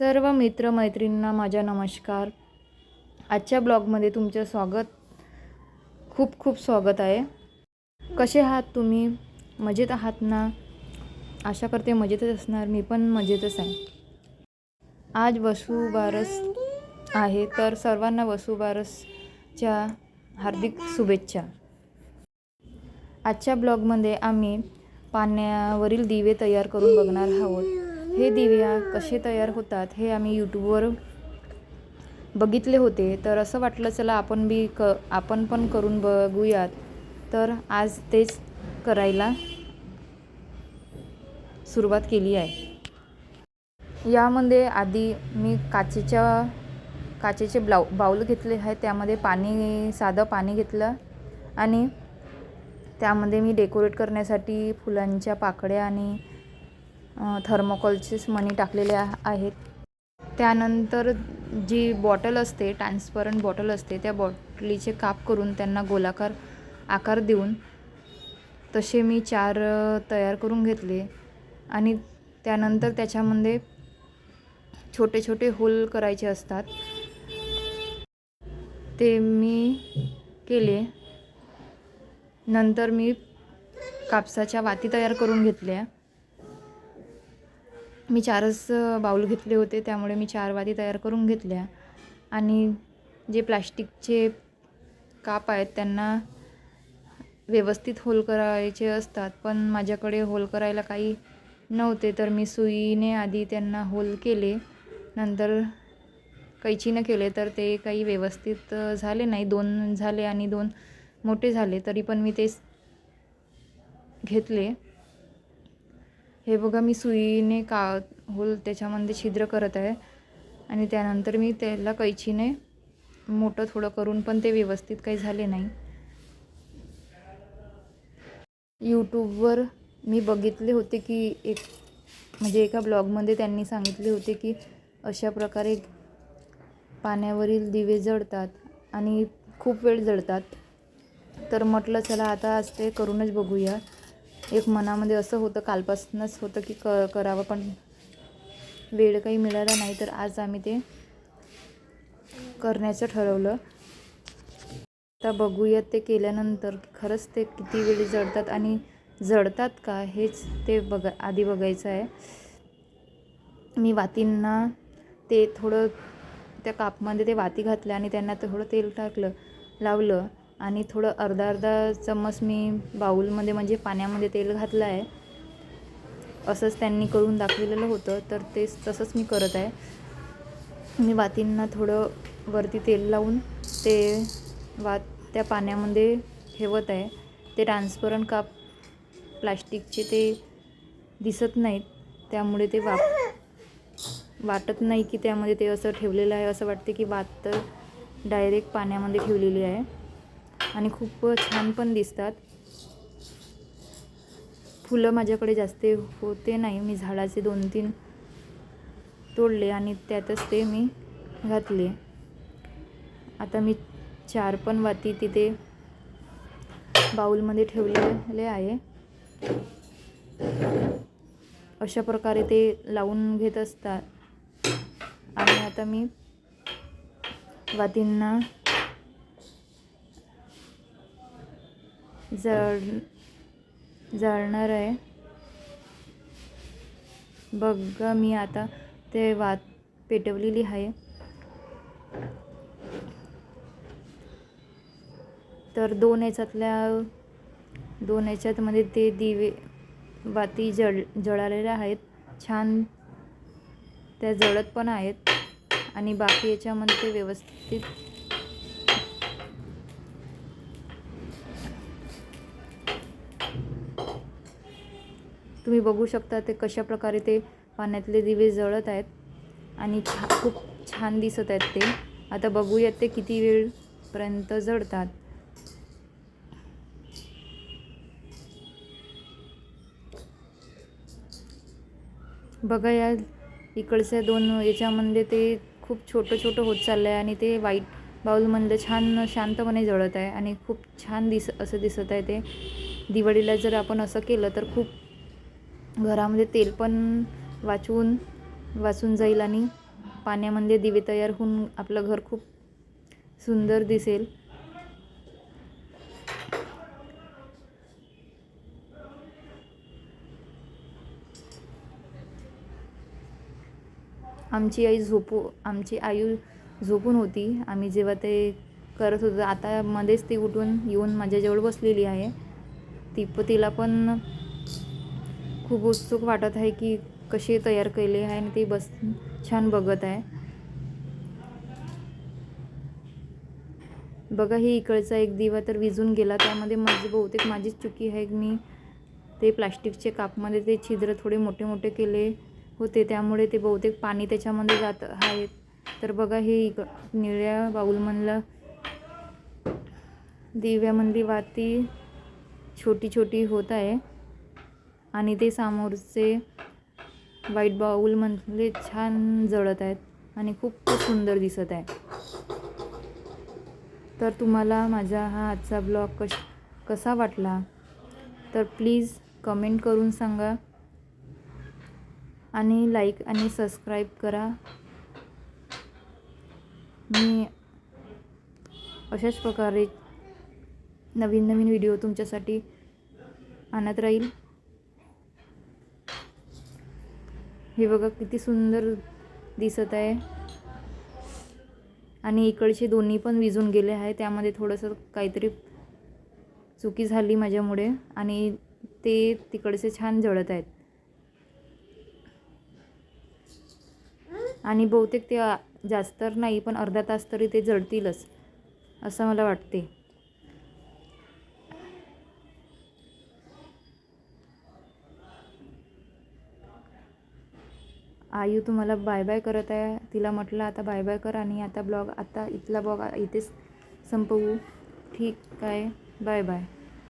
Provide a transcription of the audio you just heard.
सर्व मित्रमैत्रिणींना माझा नमस्कार. आजच्या ब्लॉगमध्ये तुमचं स्वागत. खूप खूप स्वागत आहे. कसे आहात तुम्ही? मजेत आहात ना? आशा करते मजेतच असणार. मी पण मजेतच आहे. आज वसुबारस आहे. तर सर्वांना वसुबारसच्या हार्दिक शुभेच्छा. आजच्या ब्लॉगमध्ये आम्ही पाण्यावरील दिवे तयार करून बघणार आहोत. हे दिवे कसे तयार होतात हे आम्ही यूट्यूबवर बघितले होते. तर असं वाटलं चला आपण बी क आपण पण करून बघूयात. तर आज तेच करायला सुरुवात केली आहे. यामध्ये आधी मी काचेच्या काचेचे ब्लाऊ बाऊल घेतले आहे. त्यामध्ये पाणी साधं पाणी घेतलं आणि त्यामध्ये मी डेकोरेट करण्यासाठी फुलांच्या पाकळ्या आणि थर्मोकॉलचेच मणी टाकलेले आहेत. त्यानंतर जी बॉटल असते ट्रान्सपरंट बॉटल असते त्या बॉटलीचे काप करून त्यांना गोलाकार आकार देऊन तसे मी चार तयार करून घेतले. आणि त्यानंतर त्याच्यामध्ये छोटे छोटे होल करायचे असतात. ते मी केले. नंतर मी कापसाच्या वाती तयार करून घेतल्या. मी चारच बाऊल घेतले होते त्यामुळे मी चार वाती तयार करून घेतल्या. आणि जे प्लास्टिकचे काप आहेत त्यांना व्यवस्थित होल करायचे असतात पण माझ्याकडे होल करायला काही नव्हते तर मी सुईने आधी त्यांना होल केले. नंतर कैचीनं केले तर ते काही व्यवस्थित झाले नाही. दोन झाले आणि दोन मोठे झाले तरी पण मी तेच घेतले. हे बघा मी सुईने का होल त्याच्यामध्ये छिद्र करत आहे. आणि त्यानंतर मी त्याला कैचीने मोठं थोडं करून पण ते व्यवस्थित काही झाले नाही. यूट्यूबवर मी बघितले होते की एक म्हणजे एका ब्लॉगमध्ये त्यांनी सांगितले होते की अशा प्रकारे पाण्यावरील दिवे जळतात आणि खूप वेळ जळतात. तर म्हटलं चला आता आज ते करूनच बघूया. एक मनामध्ये असं होतं कालपासूनच होतं की क करावं पण वेळ काही मिळाला नाही तर आज आम्ही ते करण्याचं ठरवलं. आता बघूयात ते केल्यानंतर खरंच ते किती वेळ जळतात आणि जळतात का हेच ते बघा आधी बघायचं आहे. मी वातींना ते थोडं त्या कापमध्ये ते वाती घातल्या आणि त्यांना थोडं तेल टाकलं लावलं. आणि थोडं अर्धा अर्धा चम्मच मी बाऊलमध्ये म्हणजे पाण्यामध्ये तेल घातलं आहे. असंच त्यांनी करून दाखवलेलं होतं तर तेच तसंच मी करत आहे. मी वातींना थोडं वरती तेल लावून ते वात त्या पाण्यामध्ये ठेवत आहे. ते ट्रान्सपरंट काप प्लास्टिकचे ते दिसत नाहीत त्यामुळे ते वाप वाटत नाही की त्यामध्ये ते असं ठेवलेलं आहे. असं वाटते की वात तर डायरेक्ट पाण्यामध्ये ठेवलेली आहे. आणि खूप छान पण दिसतात. फुलं माझ्याकडे जास्त होते नाही. मी झाडाचे दोन तीन तोडले आणि त्यातच ते मी घातले. आता मी चार पण वाती तिथे बाऊलमध्ये ठेवलेले आहे. अशा प्रकारे ते लावून घेत असतात. आणि आता मी वातींना जळ जळणार आहे. बघा मी आता ते वात पेटवलेली आहे. तर दोन याच्यातल्या दोन याच्यातमध्ये ते दिवे वाती जळ जळालेल्या आहेत. छान त्या जळत पण आहेत. आणि बाकी याच्यामध्ये व्यवस्थित तुम्ही बघू शकता ते कशा प्रकारे ते पाण्यातले दिवे जळत आहेत. आणि छा खूप छान दिसत आहेत ते. आता बघूयात ते किती वेळपर्यंत जळतात. बघा या इकडच्या दोन याच्यामध्ये ते खूप छोटं छोटं होत चाललं आहे आणि ते वाईट बाऊलमधलं छान शांतपणे जळत आहे आणि खूप छान दिस असं दिसत आहे ते. दिवाळीला जर आपण असं केलं तर खूप घरामध्ये तेल पण वाचवून वाचून जाईल आणि पाण्यामध्ये दिवे तयार होऊन आपलं घर खूप सुंदर दिसेल. आमची आई झोपू आमची आई झोपून होती. आम्ही जेव्हा ते करत होतो आता मध्येच ती उठून येऊन माझ्याजवळ बसलेली आहे. ती प तिला पण खूप उत्सुक वाटत आहे की कसे तयार केले आहे आणि ते बस छान बघत आहे. बघा ही इकडचा एक दिवा तर विजून गेला. त्यामध्ये माझी बहुतेक माझीच चुकी आहे. मी ते प्लास्टिकचे कापमध्ये ते छिद्र थोडे मोठे मोठे केले होते. त्यामुळे ते बहुतेक पाणी त्याच्यामध्ये जात आहे. तर बघा हे इक निळ्या बाऊलमधलं दिव्यामधली वाती छोटी छोटी होत आहे. आणि ते समोरचे व्हाईट बाऊलमधले छान जळत आहेत आणि खूप सुंदर दिसत आहे. तर तुम्हाला माझा हा आजचा ब्लॉग कश कसा वाटला? तर प्लीज कमेंट करून सांगा. आणि लाईक आणि सबस्क्राईब करा. मी अशाच प्रकारे नवीन नवीन व्हिडिओ तुमच्यासाठी आणत राहील. हे बघा किती सुंदर दिसत आहे. आणि इकडचे दोन्ही पण विजून गेले आहे. त्यामध्ये थोडंसं काहीतरी चुकी झाली माझ्यामुळे आणि ते तिकडचे छान जळत आहेत. आणि बहुतेक ते जास्त तर नाही पण अर्धा तास तरी ते जळतीलच असं मला वाटते. आयु तुम्हाला बाय बाय करत आहे. तिला म्हटलं आता बाय बाय कर आणि आता ब्लॉग आता इथला ब्लॉग इथेच संपवू. ठीक आहे. Bye bye.